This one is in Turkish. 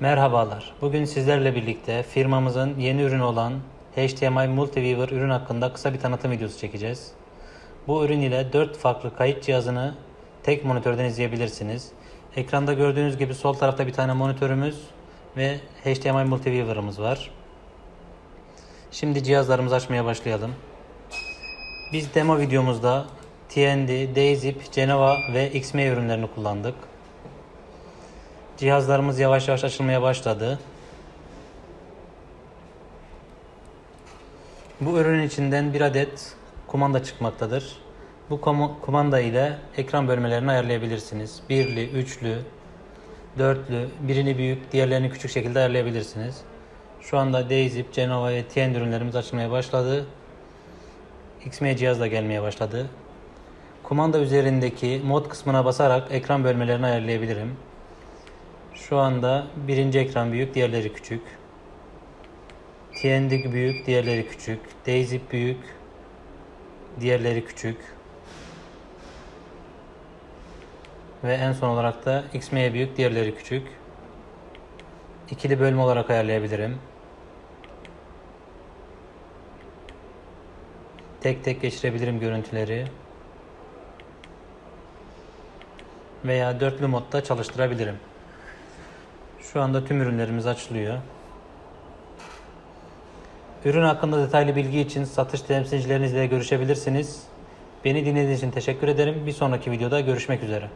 Merhabalar. Bugün sizlerle birlikte firmamızın yeni ürünü olan HDMI Multiweaver ürün hakkında kısa bir tanıtım videosu çekeceğiz. Bu ürün ile 4 farklı kayıt cihazını tek monitörden izleyebilirsiniz. Ekranda gördüğünüz gibi sol tarafta bir tane monitörümüz ve HDMI Multiweaver'ımız var. Şimdi cihazlarımızı açmaya başlayalım. Biz demo videomuzda TND, Dayzip, Genova ve XME ürünlerini kullandık. Cihazlarımız yavaş yavaş açılmaya başladı. Bu ürünün içinden bir adet kumanda çıkmaktadır. Bu kumanda ile ekran bölmelerini ayarlayabilirsiniz. Birli, üçlü, dörtlü, birini büyük, diğerlerini küçük şekilde ayarlayabilirsiniz. Şu anda Dayzip, Genova ve TN ürünlerimiz açılmaya başladı. XME cihaz da gelmeye başladı. Kumanda üzerindeki mod kısmına basarak ekran bölmelerini ayarlayabilirim. Şu anda birinci ekran büyük, diğerleri küçük. TND büyük, diğerleri küçük. Dayzip büyük, diğerleri küçük. Ve en son olarak da XME büyük, diğerleri küçük. İkili bölme olarak ayarlayabilirim. Tek tek geçirebilirim görüntüleri. Veya dörtlü modda çalıştırabilirim. Şu anda tüm ürünlerimiz açılıyor. Ürün hakkında detaylı bilgi için satış temsilcilerinizle görüşebilirsiniz. Beni dinlediğiniz için teşekkür ederim. Bir sonraki videoda görüşmek üzere.